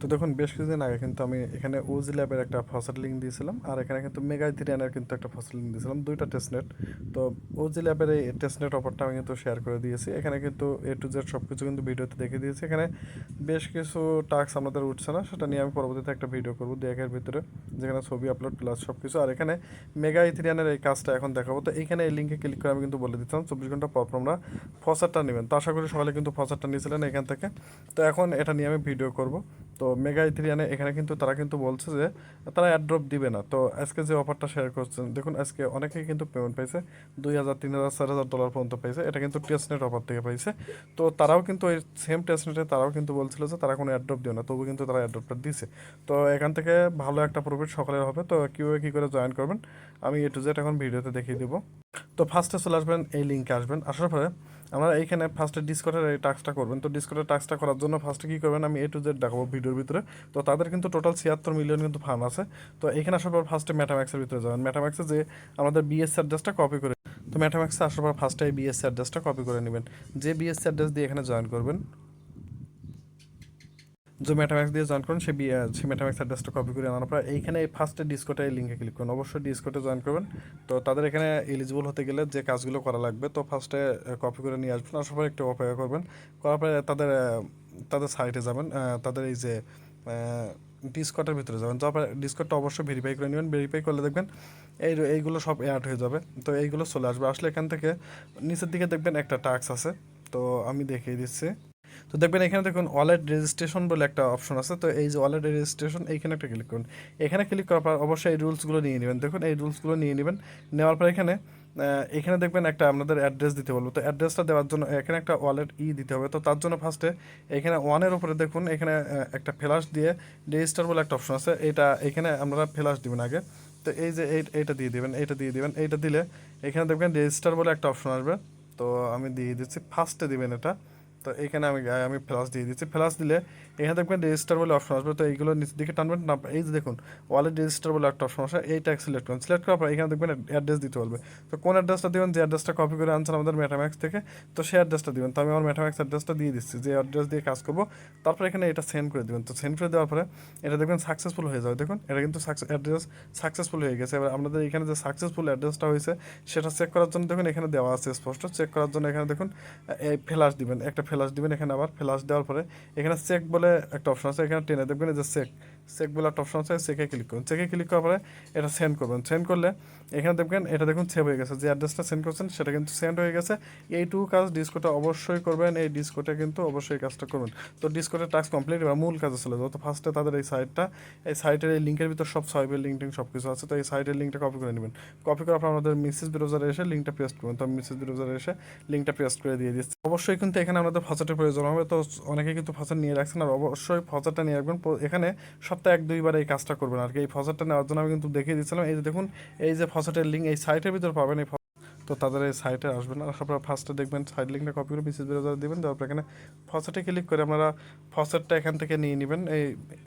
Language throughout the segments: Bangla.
তো দেখুন, বেশ কিছুদিন আগে কিন্তু আমি এখানে ওজি ল্যাবের একটা ফসল লিঙ্ক দিয়েছিলাম, আর এখানে কিন্তু মেগা থ্রিয়ানের কিন্তু একটা ফসল লিঙ্ক দিয়েছিলাম, দুইটা টেস্টনেট তো ওজি ল্যাবের এই টেস্টনেট অফারটা আমি কিন্তু শেয়ার করে দিয়েছি। এখানে কিন্তু এ টু জেড সব কিছু কিন্তু ভিডিওতে দেখে দিয়েছি। এখানে বেশ কিছু টাস্ক আমাদের উঠছে না, সেটা নিয়ে আমি পরবর্তীতে একটা ভিডিও করব দু একের ভিতরে, যেখানে ছবি আপলোড প্লাস সব কিছু আর এখানে মেগা ইথিরিয়ানের এই কাজটা এখন দেখাবো। তো এইখানে এই লিঙ্কে ক্লিক করে আমি কিন্তু বলে দিতাম চব্বিশ ঘণ্টা পর আমরা ফসারটা নেবেন তো আশা করি সকালে কিন্তু ফসারটা নিয়েছিলেন এখান থেকে। তো এখন এটা নিয়ে আমি ভিডিও করব। তো মেগা ইথিরিয়ানে এখানে কিন্তু তারা কিন্তু বলছে যে, তারা অ্যাড্রপ দিবে না। তো আজকে যে অফারটা শেয়ার করছেন, দেখুন আজকে অনেকেই কিন্তু পেমেন্ট পাইছে দুই হাজার, তিন হাজার, চার হাজার ডলার পর্যন্ত পাইছে। এটা কিন্তু টেস্টনেট অফার থেকে পাইছে। তো তারাও কিন্তু ওই সেম টেস্টনেটে তারাও কিন্তু বলছিল যে, তারা কোনো অ্যাড্রপ দিও না। তবু কিন্তু তারা অ্যাড্রপটা দিছে। তো এখান থেকে ভালো একটা প্রফিট সকালের হবে। তো কীভাবে কী করে জয়েন করবেন, আমি এ টু জেড এখন ভিডিওতে দেখিয়ে দেবো। তো ফার্স্টে চলে আসবেন, এই লিঙ্কে আসবেন। আসার পরে আমরা এইখানে ফার্স্টে ডিসকটের এই টাস্কটা করবেন। তো ডিসকটের টাস্কটা করার জন্য ফার্স্টে কী করবেন, আমি এ টু জেড দেখাবো ভিডিওর ভিতরে। তো তাদের কিন্তু টোটাল ছিয়াত্তর মিলিয়ন কিন্তু ফার্ম আছে। তো এখানে আসার পর ফার্স্টে ম্যাটাম্যাক্সের ভিতরে যাবেন। ম্যাটাম্যাক্সে যে আমাদের বিএস অ্যাড্রেসটা কপি করে তো ম্যাটাম্যাক্সে আসার পর ফার্স্টে এই বিএসসি অ্যাড্রেসটা কপি করে নেবেন। যে বিএসসি অ্যাড্রেস দিয়ে এখানে জয়েন করবেন। যে মেটাম্যাক্স দিয়ে জয়েন করুন, সে সেই মেটাম্যাক্স অ্যাড্রেসটা কপি করে আনার পর এইখানে এই ফার্স্টে ডিসকোটে এই লিঙ্কে ক্লিক করুন। অবশ্যই ডিসকোটে জয়েন করবেন। তো তাদের এখানে এলিজিবল হতে গেলে যে কাজগুলো করা লাগবে, তো ফার্স্টে কপি করে নিয়ে আসবেন। আসার পর একটু অপেক্ষা করবেন। করার পরে তাদের তাদের সাইটে যাবেন। তাদের এই যে ডিসকটের ভিতরে যাবেন। যাওয়ার পরে ডিসকটটা অবশ্যই ভেরিফাই করে নেবেন। ভেরিফাই করলে দেখবেন এই এইগুলো সব অ্যাড হয়ে যাবে। তো এইগুলো চলে আসবে। আসলে এখান থেকে নিচের দিকে দেখবেন একটা টাক্স আছে। তো আমি দেখিয়ে দিচ্ছি। তো দেখবেন এখানে দেখুন ওয়ালেট রেজিস্ট্রেশন বলে একটা অপশন আছে। তো এই যে ওয়ালেট রেজিস্ট্রেশন এইখানে একটা ক্লিক করুন। এখানে ক্লিক করার পর অবশ্যই এই রুলসগুলো নিয়ে নেবেন। দেখুন এই রুলসগুলো নিয়ে নেবেন। নেওয়ার পর এখানে এখানে দেখবেন একটা আপনাদের অ্যাড্রেস দিতে বলব। তো অ্যাড্রেসটা দেওয়ার জন্য এখানে একটা ওয়ালেট ই দিতে হবে। তো তার জন্য ফার্স্টে এখানে ওয়ানের উপরে দেখুন, এখানে একটা ফ্ল্যাশ দিয়ে রেজিস্টার বলে একটা অপশন আছে। এটা এখানে আপনারা ফ্ল্যাশ দিবেন আগে। তো এই যে এই, এইটা দিয়ে দিবেন, এইটা দিয়ে দিবেন। এইটা দিলে এখানে দেখবেন রেজিস্টার বলে একটা অপশন আসবে। তো আমি দিয়ে দিচ্ছি। ফার্স্টে দিবেন এটা। তো এখানে আমি আমি ফ্লাস দিয়ে দিচ্ছি। ফ্লাস দিলে এখানে দেখবেন রেজিস্টার বলে অপশন আসবে। তো এইগুলো নিচের দিকে টানবেন, না, এই যে দেখুন ওয়ালেট রেজিস্টার বলে একটা অপশন আসে, এইটা সিলেক্ট করুন। সিলেক্ট করার পর এখানে দেখবেন অ্যাড্রেস দিতে বলবে। তো কোন অ্যাড্রেসটা দেবেন? যে অ্যাড্রেসটা কপি করে আনছেন আমাদের মেটাম্যাক্স থেকে, তো সেই অ্যাড্রেসটা দিবেন। তো আমি আমার ম্যাটাম্যাক্স অ্যাড্রেসটা দিয়ে দিচ্ছি, যে অ্যাড্রেস দিয়ে কাজ করব। তারপর এখানে এটা সেন্ড করে দেবেন। তো সেন্ড করে দেওয়ার পরে এটা দেখবেন সাকসেসফুল হয়ে যাবে। দেখুন, এটা কিন্তু অ্যাড্রেস সাকসেসফুল হয়ে গেছে। এবার আমাদের এখানে যে সাকসেসফুল অ্যাড্রেসটা হয়েছে, সেটা চেক করার জন্য দেখুন এখানে দেওয়া আছে স্পষ্ট। চেক করার জন্য এখানে দেখুন এই ফ্ল্যাশ দিবেন। একটা ফ্ল্যাশ দিবেন, এখানে আবার ফ্ল্যাশ দেওয়ার পরে এখানে চেক বলে একটা অপশন আছে, এখানে টেনে দেখবেন যে চেক চেক বলে একটা আছে চেকে ক্লিক করুন। চেকে ক্লিক করার পরে এটা সেন্ড করবেন। সেন্ড করলে এখানে দেখবেন এটা দেখুন সেভ হয়ে গেছে। যে অ্যাড্রেসটা সেন্ড করছেন সেটা কিন্তু সেন্ড হয়ে গেছে। এইটুকু কাজ ডিসকোটা অবশ্যই করবেন। এই ডিসকোটা কিন্তু অবশ্যই কাজটা করবেন তো ডিসকোটের টাস্ক কমপ্লিট এবার মূল কাজে যাব তো ফার্স্টে তাদের এই সাইটটা এই সাইটের এই লিঙ্কের ভিতর সব সাইবের লিঙ্ক টিঙ্ক সব কিছু আছে। তো এই সাইটের লিঙ্কটা কপি করে নেবেন। কপি করার পর আমাদের মিসেস ব্রাউজারে এসে লিঙ্কটা পেস্ট করবেন তো মিসেস ব্রাউজারে এসে লিঙ্কটা পেস্ট করে দিয়ে দিচ্ছি। অবশ্যই কিন্তু এখানে আমাদের ফসাটের প্রয়োজন হবে। তো অনেকে কিন্তু ফসাট নিয়ে রাখছেন আর অবশ্যই ফসারটা নিয়ে রাখবেন। এখানে সপ্তাহে এক, দুইবার এই কাজটা করবেন আর কি। এই ফসারটা নেওয়ার জন্য আমি কিন্তু দেখিয়ে দিচ্ছিলাম এই যে দেখুন, এই যে ফসাটের লিঙ্ক এই সাইটের ভিতর পাবেন, এই তো তাদের এই সাইটে আসবেন আর আপনারা ফার্স্টে দেখবেন সাইড লিঙ্কটা কপি করে মিসেস ব্রাউজার দেবেন। দেওয়ার পর এখানে ফসেটে ক্লিক করে আপনারা ফসেটটা এখান থেকে নিয়ে নেবেন। এই,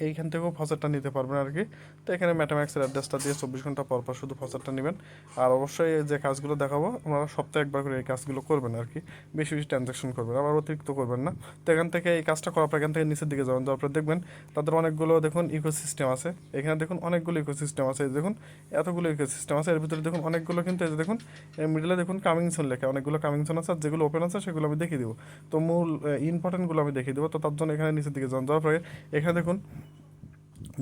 এইখান থেকেও ফসেটটা নিতে পারবেন আর কি তো এখানে ম্যাটাম্যাক্সের অ্যাড্রেসটা দিয়ে চব্বিশ ঘণ্টা পর পর শুধু ফসেটটা নেবেন। আর অবশ্যই যে কাজগুলো দেখাবো, আপনারা সপ্তাহে একবার করে এই কাজগুলো করবেন আর কি বেশি বেশি ট্রানজাকশন করবেন, আবার অতিরিক্ত করবেন না। তো এখান থেকে এই কাজটা করার পর এখান থেকে নিচের দিকে যাবেন। যাওয়ার পর দেখবেন তাদের অনেকগুলো দেখুন ইকোসিস্টেম আছে। এখানে দেখুন অনেকগুলো ইকোসিস্টেম আছে। দেখুন, এতগুলো ইকোসিস্টেম আছে। এর ভিতরে দেখুন অনেকগুলো কিন্তু এই যে দেখুন এর মিডলে দেখুন কামিং সোন লেখা। অনেকগুলো কামিং সোন আছে যেগুলো ওপেন আছে সেগুলো আমি দেখিয়ে দেবো। তো মূল ইম্পর্টেন্টগুলো আমি দেখিয়ে দেবো। তো তার জন্য এখানে নিচের দিকে যান। যাওয়ার পরে এখানে দেখুন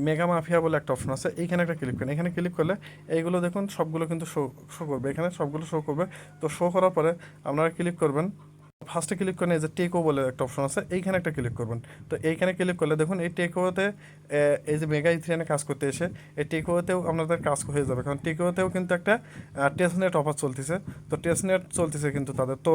মেগা মাফিয়া বলে একটা অপশন আছে। এইখানে একটা ক্লিক করেন। এখানে ক্লিক করলে এইগুলো দেখুন সবগুলো কিন্তু শো শো করবে। এখানে সবগুলো শো করবে। তো শো করার পরে আপনারা ক্লিক করবেন ফার্স্টে ক্লিক করেন এই যে টেকো বলে একটা অপশন আছে, এইখানে একটা ক্লিক করবেন। তো এইখানে ক্লিক করলে দেখুন, এই টেকোতে এই যে মেগা ইথ্রিয়ানে কাজ করতে এসে, এই টেকোতেও আপনাদের কাজ হয়ে যাবে। কারণ টেকোতেও কিন্তু একটা টেস্টনেট অফার চলতেছে। তো টেস্টনেট চলতেছে কিন্তু তাদের। তো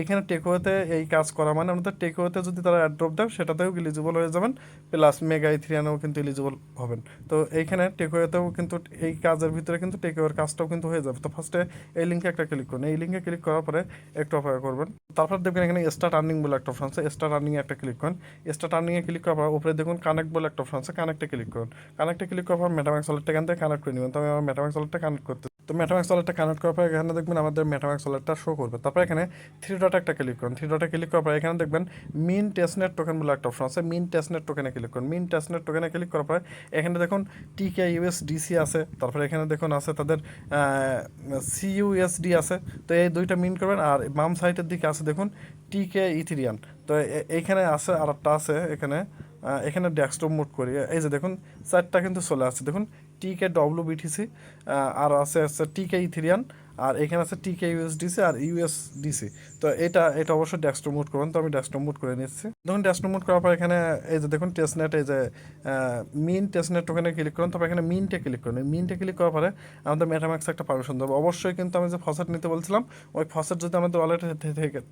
এখানে টেকোতে এই কাজ করা মানে আমাদের টেকোতে যদি তারা অ্যাড্রপ দেয়, সেটাতেও এলিজিবল হয়ে যাবেন। প্লাস মেগা ইথ্রিয়ানেও কিন্তু এলিজিবল হবেন। তো এইখানে টেকোয়েতেও কিন্তু, এই কাজের ভিতরে কিন্তু টেকোয়ের কাজটাও কিন্তু হয়ে যাবে। তো ফার্স্টে এই লিঙ্কে একটা ক্লিক করুন। এই লিঙ্কে ক্লিক করার পরে একটু অপেক্ষা করবেন। তারপর দেখবেন এখানে স্টার্ট আর্নিং বলে একটা অপশন আছে। স্টার্ট আর্নিং একটা ক্লিক করুন। স্টার্ট আর্নিংয়ে ক্লিক করার পর উপরে দেখুন কানেক্ট বলে একটা অপশন আছে। কানেক্টে ক্লিক করুন। কানেক্টে ক্লিক করার পর মেটাম্যাক্স ওয়ালেটটা এখান থেকে কানেক্ট করে নেবেন। তো আমি আমার মেটাম্যাক্স ওয়ালেটটা কানেক্ট করতে তো মেটাম্যাক্স ওয়ালেটটা কানেক্ট করার পর এখানে দেখবেন আমাদের মেটাম্যাক্স ওয়ালেটটা শো করবে। তারপর এখানে থ্রি ডট একটা ক্লিক করুন। থ্রি ডটে ক্লিক করার পর এখানে দেখবেন মিন টেস্টনেট টোকেন বলে একটা অপশন আছে। মিন টেস্টনেট টোকেনে ক্লিক করুন। মিন টেস্টনেট টোকেনে ক্লিক করার পর এখানে দেখুন টিকে ইউএস ডিসি আছে। তারপরে এখানে দেখুন আছে তাদের সিইউএসডি আছে। তো এই দুইটা মিন করবেন। আর বাম সাইডের দিকে আছে দেখুন টিকে ইথিরিয়ান তো এইখানে আছে আর একটা আছে, এখানে এখানে ডেস্কটপ মোড করি। এই যে দেখুন চারটা কিন্তু চলে আসছে। দেখুন টিকে ডব্লু বিটিসি আর আছে আছে টিকে ইথিরিয়ান আর এখানে আছে টিকে ইউএসডিসি আর ইউএসডিসি তো এটা এটা অবশ্যই ডেস্কটপ মোড করবেন তো আমি ডেস্কটপ মোড করে নিচ্ছি। দেখুন ডেস্কটপ মুড করার পর এখানে এই যে দেখুন টেস্টনেট এই যে মিন টেস্টনেট ওখানে ক্লিক করুন, তারপর এখানে মিনটে ক্লিক করুন। মিনটে ক্লিক করার পরে আমাদের মেটাম্যাক্স একটা পারমিশন দেবো। অবশ্যই কিন্তু আমি যে ফসেট নিতে বলছিলাম, ওই ফসেট যদি আমাদের ওয়ালেটে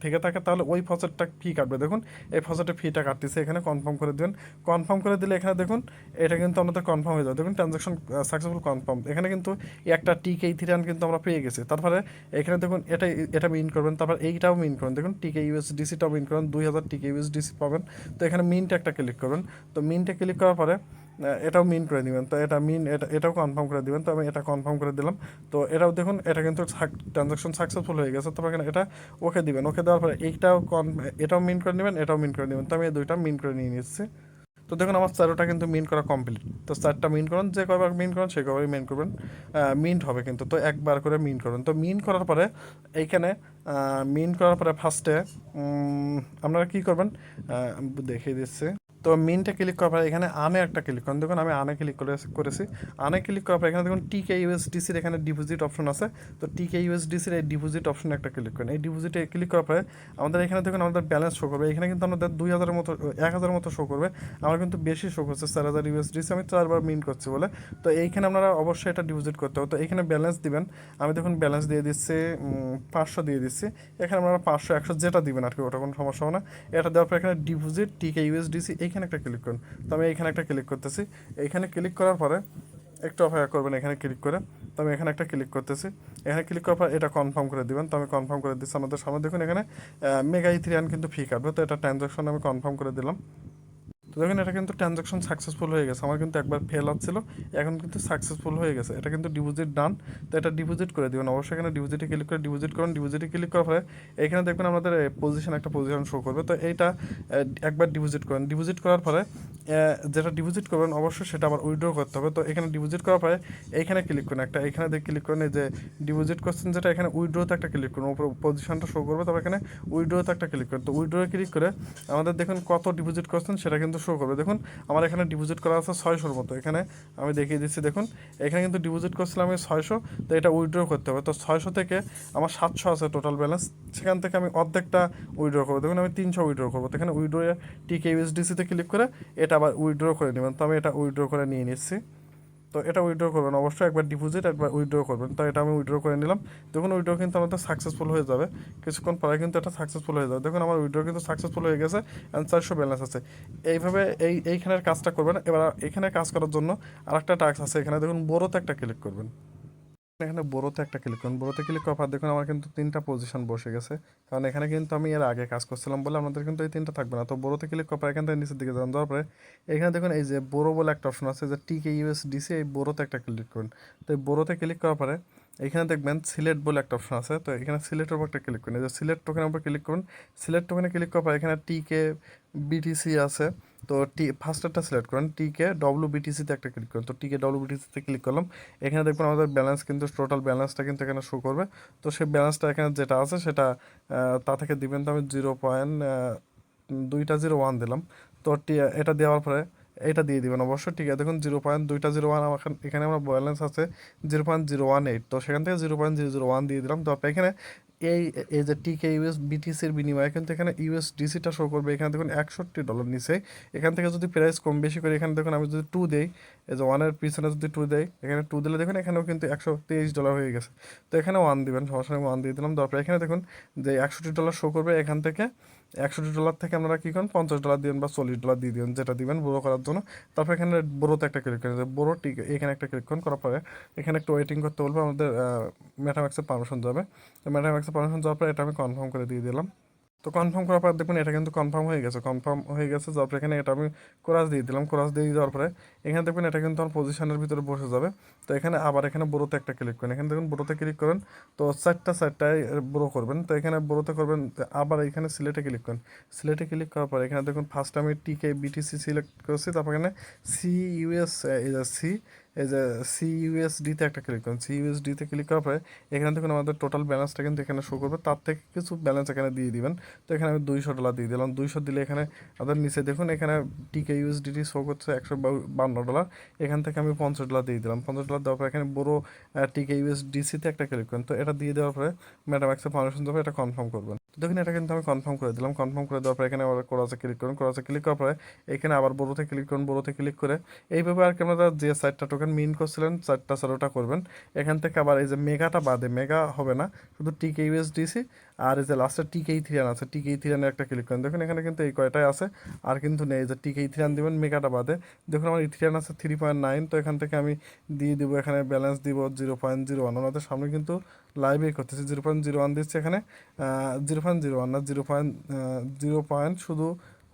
থেকে, থাকে তাহলে ওই ফসেটটা ফি কাটবে। দেখুন, এই ফসেটের ফিটা কাটতেছে, এখানে কনফার্ম করে দেবেন। কনফার্ম করে দিলে এখানে দেখুন, এটা কিন্তু আমাদের কনফার্ম হয়ে যাবে। দেখুন ট্রানজাকশন সাকসেসফুল কনফার্ম এখানে কিন্তু একটা টিকে ইথিরিয়ান কিন্তু আমরা পেয়ে গেছি। তারপরে এখানে দেখুন এটা এটা মিন করবেন। তারপর এইটাও মিন করবেন দেখুন টিকে ইউএসডিসিটাও মিন করবেন দুই হাজার টিকে ইউএসডিসি পাবেন। তো এখানে মিনটা একটা ক্লিক করবেন। তো মিনটা ক্লিক করার পরে এটাও মিন করে দিবেন। তো এটা মিন এটা, এটাও কনফার্ম করে দিবেন। তো আমি এটা কনফার্ম করে দিলাম। তো এটাও দেখুন, এটা কিন্তু ট্রানজাকশন সাকসেসফুল হয়ে গেছে। তবে এখানে এটা ওকে দিবেন। ওকে দেওয়ার পরে এইটাও কন এটাও মিন করে নেবেন, এটাও মিন করে নেবেন। তো আমি এই দুইটা মিন করে নিয়ে নিচ্ছি। তো দেখুন, আমার চারোটা কিন্তু মিন করা কমপ্লিট তো চারটা মিন করুন, যে কয়বার মিন করুন, সে কয়বারই মিন করবেন। মিন্ট হবে কিন্তু, তো একবার করে মিন করুন। তো মিন করার পরে এইখানে মিন করার পরে ফার্স্টে আপনারা কি করবেন? দেখিয়ে দিচ্ছি। তো মিনটা ক্লিক করার পরে এখানে আনে একটা ক্লিক করুন। দেখুন, আমি আনে ক্লিক করে করেছি। আনে ক্লিক করার পরে এখানে দেখুন টিকে ইউএসডিসির এখানে ডিপোজিট অপশন আছে। তো টিকে ইউএসডিসির এই ডিপোজিট অপশনে একটা ক্লিক করুন। এই ডিপোজিটে ক্লিক করার পরে আমাদের এখানে দেখুন, আমাদের ব্যালেন্স শো করবে। এখানে কিন্তু আমাদের দুই হাজারের মতো, এক হাজারের মতো শো করবে। আমার কিন্তু বেশি শো করছে, চার হাজার ইউএসডিসি আমি চারবার মিন করছি বলে। তো এইখানে আপনারা অবশ্যই এটা ডিপোজিট করতে হবে। তো এখানে ব্যালেন্স দিবেন। আমি দেখুন ব্যালেন্স দিয়ে দিচ্ছি পাঁচশো দিয়ে দিচ্ছি। এখানে আপনারা পাঁচশো, একশো যেটা দিবেন আর কি, ওটা কোনো সমস্যা হবে না। এটা দেওয়ার পর এখানে ডিপোজিট টিকে ইউএসডিসি এইখানে একটা ক্লিক করুন। তো আমি এইখানে একটা ক্লিক করতেছি। এইখানে ক্লিক করার পরে একটু অপেক্ষা করবেন, এখানে ক্লিক করে। তো আমি এখানে একটা ক্লিক করতেছি। এখানে ক্লিক করার পর এটা কনফার্ম করে দেবেন। তো আমি কনফার্ম করে দিচ্ছি আমাদের সামনে। দেখুন এখানে মেগা ইথিরিয়ান কিন্তু ফি কাটবে। তো এটা ট্রানজাকশন আমি কনফার্ম করে দিলাম। তো দেখুন এটা কিন্তু ট্রানজাকশন সাকসেসফুল হয়ে গেছে। আমার কিন্তু একবার ফেল হচ্ছিল এখন কিন্তু সাকসেসফুল হয়ে গেছে। এটা কিন্তু ডিপোজিট ডান তো এটা ডিপোজিট করে দেবেন। অবশ্যই এখানে ডিপোজিটে ক্লিক করে ডিপোজিট করুন। ডিপোজিটে ক্লিক করার পরে এখানে দেখবেন আমাদের পজিশন একটা পজিশন শো করবে। তো এইটা একবার ডিপোজিট করেন। ডিপোজিট করার আহ, যেটা ডিপোজিট করবেন অবশ্যই সেটা আবার উইড্রো করতে হবে। তো এখানে ডিপোজিট করার পরে এইখানে ক্লিক করুন একটা। এখানে দিয়ে ক্লিক করেন এই যে ডিপোজিট করছেন যেটা এখানে উইড্রোতে একটা ক্লিক করুন। উপরে পজিশনটা শো করবে তবে এখানে উইড্রোতে একটা ক্লিক করুন। তো উইড্রো ক্লিক করে আমাদের দেখুন কত ডিপোজিট করছেন সেটা কিন্তু শো করবে। দেখুন, আমার এখানে ডিপোজিট করা আছে ছয়শোর মতো। এখানে আমি দেখিয়ে দিচ্ছি, দেখুন, এখানে কিন্তু ডিপোজিট করছিলাম আমি ছয়শো, তো এটা উইড্রো করতে হবে। তো ছয়শো থেকে আমার সাতশো আছে টোটাল ব্যালেন্স সেখান থেকে আমি অর্ধেকটা উইড্রো করব। দেখুন, আমি তিনশো উইড্রো করব। তো এখানে উইড্রো টিকে ইউএসডিসিতে ক্লিক করে এটা আবার উইড্রো করে নেবেন। তো আমি এটা উইড্রো করে নিয়ে নিচ্ছি। তো এটা উইড্রো করবেন। অবশ্যই একবার ডিপোজিট একবার উইড্রো করবেন। তো এটা আমি উইড্রো করে নিলাম। দেখুন উইড্রো কিন্তু আমাদের সাকসেসফুল হয়ে যাবে। কিছুক্ষণ পরে কিন্তু এটা সাকসেসফুল হয়ে যাবে। দেখুন, আমার উইড্রো কিন্তু সাকসেসফুল হয়ে গেছে অ্যান্ড চারশো ব্যালেন্স আছে। এইভাবে এই, এইখানের কাজটা করবেন। এবার এখানে কাজ করার জন্য আর একটা টাস্ক আছে। এখানে দেখুন, বড়োতে একটা ক্লিক করবেন। এখানে বড়োতে একটা ক্লিক করুন। বড়োতে ক্লিক করার পর দেখুন আমার কিন্তু তিনটা পজিশন বসে গেছে। কারণ এখানে কিন্তু আমি এর আগে কাজ করছিলাম বলে আমাদের কিন্তু এই তিনটা থাকবে না। তো বড়োতে ক্লিক করার পর এখান থেকে নিচের দিকে যান যাওয়ার পরে এখানে দেখুন এই যে বড়ো বলে একটা অপশন আছে যে টিকে ইউএস ডিসি এই বড়োতে একটা ক্লিক করুন। তো এই বড়োতে ক্লিক করার পরে এখানে দেখবেন সিলেট বলে একটা অপশন আছে। তো এখানে সিলেক্টের উপর একটা ক্লিক করুন। এই যে সিলেট টোকেনের উপর ক্লিক করুন। সিলেট টোকেনে ক্লিক করার পর এখানে টিকে বিটিসি আছে। তো টি ফার্স্টারটা সিলেক্ট করেন টিকে ডব্লিউ বিটিসিতে একটা ক্লিক করুন। তো টিকে ডব্লিউ বিটিসিতে ক্লিক করলাম। এখানে দেখবেন আমাদের ব্যালেন্স কিন্তু টোটাল ব্যালেন্সটা কিন্তু এখানে শো করবে। তো সেই ব্যালেন্সটা এখানে যেটা আছে সেটা তা থেকে দিবেন তো আমি জিরো পয়েন্ট দুইটা জিরো ওয়ান দিলাম। তো এটা দেওয়ার পরে এটা দিয়ে দিবেন অবশ্যই। ঠিক আছে দেখুন জিরো পয়েন্ট দুইটা জিরো ওয়ান আমার এখানে আমার ব্যালেন্স আছে zero point zero one eight তো সেখান থেকে zero point zero zero one দিয়ে দিলাম। তো আপনি এখানে এই এই যে টিকে ইউএস বিটিসির বিনিময়ে কিন্তু এখানে ইউএসডিসিটা শো করবে। এখানে দেখুন একষট্টি ডলার নিচে। এখান থেকে যদি প্রাইস কম বেশি করে, এখানে দেখুন আমি যদি টু দেই, এই যে ওয়ানের পিছনে যদি টু দেয় এখানে টু দিলে দেখুন এখানেও কিন্তু একশো তেইশ ডলার হয়ে গেছে। তো এখানে ওয়ান দিবেন সমস্যা ওয়ান দিয়ে দিলাম। তারপরে এখানে দেখুন যে একষট্টি ডলার শো করবে এখান থেকে। একষট্টি ডলার থেকে আপনারা কী করেন? পঞ্চাশ ডলার দিবেন বা চল্লিশ ডলার দিয়ে দিবেন, যেটা দিবেন বড়ো করার জন্য। তারপর এখানে বড়োতে একটা ক্লিক করেন বড়ো টিক এখানে একটা ক্লিক করুন, করার পরে এখানে একটু ওয়েটিং করতে বলব, আমাদের মেটাম্যাক্সের পারমিশন যাবে। তো মেটাম্যাক্সের পারমিশন যাওয়ার পরে এটা আমি কনফার্ম করে দিয়ে দিলাম। তো কনফার্ম করার পর দেখুন এটা কিন্তু কনফার্ম হয়ে গেছে। কনফার্ম হয়ে গেছে যাওয়ার পর এখানে এটা আমি কোরাস দিয়ে দিলাম। কোরাস দিয়ে দেওয়ার পরে এখানে দেখবেন এটা কিন্তু আমার পজিশনের ভিতরে বসে যাবে। তো এখানে আবার এখানে বড়োতে একটা ক্লিক করেন। এখানে দেখুন বড়োতে ক্লিক করেন, তো চারটা চারটায় বড়ো করবেন। তো এখানে বড়োতে করবেন, আবার এখানে সিলেটে ক্লিক করেন। সিলেটে ক্লিক করার পর এখানে দেখুন ফার্স্ট আমি টিকে বিটিসি সিলেক্ট করছি। তারপর এখানে সি ইউএস সি এই যে সি ইউএসডিতে একটা ক্লিক করুন। সি ইউএসডিতে ক্লিক করার পরে এখানে দেখুন আমাদের টোটাল ব্যালেন্সটা কিন্তু এখানে শো করবে। তার থেকে কিছু ব্যালেন্স এখানে দিয়ে দিবেন। তো এখানে আমি দুইশো ডলার দিয়ে দিলাম। দুইশো দিলে এখানে আমাদের নিচে দেখুন, এখানে টিকে ইউএসডিটি শো করছে একশো বান্ন ডলার এখান থেকে আমি পঞ্চাশ ডলার দিয়ে দিলাম। পঞ্চাশ ডলার দেওয়ার পরে এখানে বড়ো টিকে ইউএসডিসিতে একটা ক্লিক করেন। তো এটা দিয়ে দেওয়ার পরে ম্যাডাম অ্যাক্সে পারমিশন দেবে, এটা কনফার্ম করবেন। দেখুন এটা কিন্তু আমি কনফার্ম করে দিলাম। কনফার্ম করে দেওয়ার পরে এখানে আবার কোরাসে ক্লিক করুন। কোরাসে ক্লিক করার পরে এখানে আবার বড়োতে ক্লিক করুন। বড়োতে ক্লিক করে এইভাবে আর কি আপনারা যে সাইটটা টোকেন মিন করছিলেন চারটা চারোটা করবেন। এখান থেকে আবার এই যে মেগাটা বাদে মেগা হবে না। শুধু টিকে ইউএসডিসি আর এই যে লাস্টে টিকে থ্রিয়ান আছে টিকে থ্রিয়ানের একটা ক্লিক করেন। দেখুন, এখানে কিন্তু এই কয়টাই আছে, আর কিন্তু নেই। যে টিকে থ্রিয়ান দেবেন, মেগাটা বাদে। দেখুন, আমার ইথিরিয়ান আছে থ্রি পয়েন্ট নাইন তো এখান থেকে আমি দিয়ে দিব, এখানে ব্যালেন্স দিব জিরো পয়েন্ট জিরো ওয়ান ওনাদের সামনে কিন্তু লাইভে করতেছি জিরো পয়েন্ট জিরো ওয়ান দিচ্ছে এখানে। জিরো পয়েন্ট জিরো ওয়ান না জিরো পয়েন্ট জিরো পয়েন্ট শুধু